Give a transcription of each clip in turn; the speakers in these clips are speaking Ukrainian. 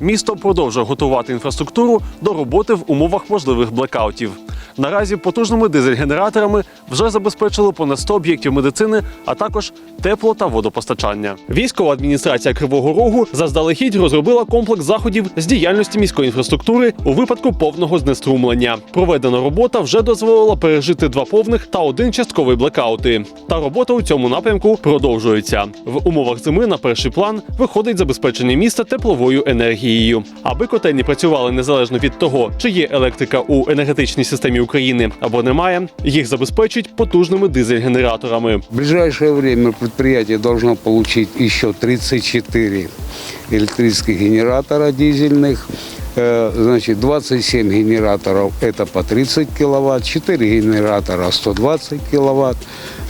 Місто продовжує готувати інфраструктуру до роботи в умовах можливих блекаутів. Наразі потужними дизель-генераторами вже забезпечили понад 100 об'єктів медицини, а також тепло та водопостачання. Військова адміністрація Кривого Рогу заздалегідь розробила комплекс заходів з діяльності міської інфраструктури у випадку повного знеструмлення. Проведена робота вже дозволила пережити два повних та один частковий блекаути. Та робота у цьому напрямку продовжується. В умовах зими на перший план виходить забезпечення міста тепловою енергією. Аби котельні працювали незалежно від того, чи є електрика у енергетичній системі або немає, їх забезпечують потужними дизель-генераторами. В ближайшее время предприятие должно получить еще 34 электрических генератора дизельных. Э, Значит, 27 генераторов это по 30 киловатт, 4 генератора 120 киловатт,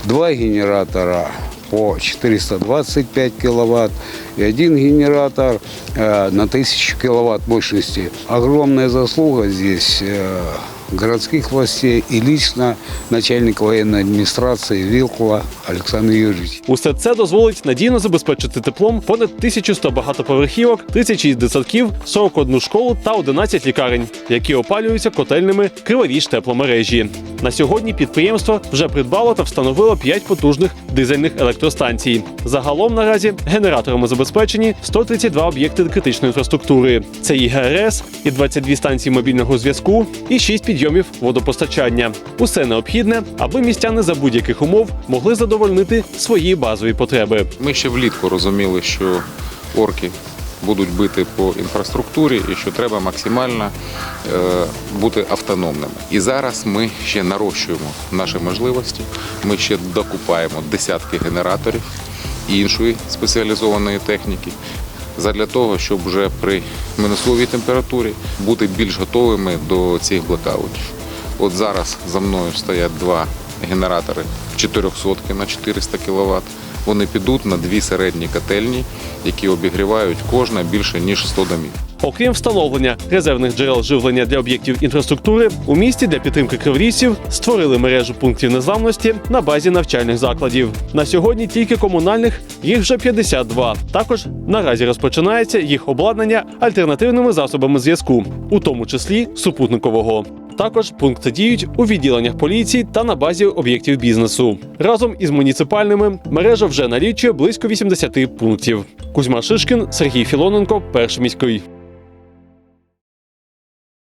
2 генератора по 425 киловатт и один генератор э, на 1000 киловатт мощности. Огромная заслуга здесь э, городских властей и лично начальник военной администрации Вилкула Александр Юрьевич. Усе це дозволить надійно забезпечити теплом понад 1100 багатоповерхівок, 36 дитсадків, 41 школу та 11 лікарень, які опалюються котельними Криворіж тепломережі. На сьогодні підприємство вже придбало та встановило 5 потужних дизельних електростанцій. Загалом наразі генераторами забезпечені 132 об'єкти критичної інфраструктури. Це і ГРС, і 22 станції мобільного зв'язку, і 6 підйомів водопостачання. Усе необхідне, аби містяни за будь-яких умов могли задовольнити свої базові потреби. Ми ще влітку розуміли, що орки будуть бити по інфраструктурі і що треба максимально е, бути автономними. І зараз ми ще нарощуємо наші можливості. Ми ще докупаємо десятки генераторів іншої спеціалізованої техніки. Задля того, щоб вже при минусовій температурі бути більш готовими до цих блекаутів. От зараз за мною стоять два генератори 400 на 400 кВт. Вони підуть на дві середні котельні, які обігрівають кожна більше ніж 100 домів. Окрім встановлення резервних джерел живлення для об'єктів інфраструктури, у місті для підтримки криворіжців створили мережу пунктів незламності на базі навчальних закладів. На сьогодні тільки комунальних їх вже 52. Також наразі розпочинається їх обладнання альтернативними засобами зв'язку, у тому числі супутникового. Також пункти діють у відділеннях поліції та на базі об'єктів бізнесу. Разом із муніципальними мережа вже налічує близько 80 пунктів. Кузьма Шишкін, Сергій Філоненко, перший міський.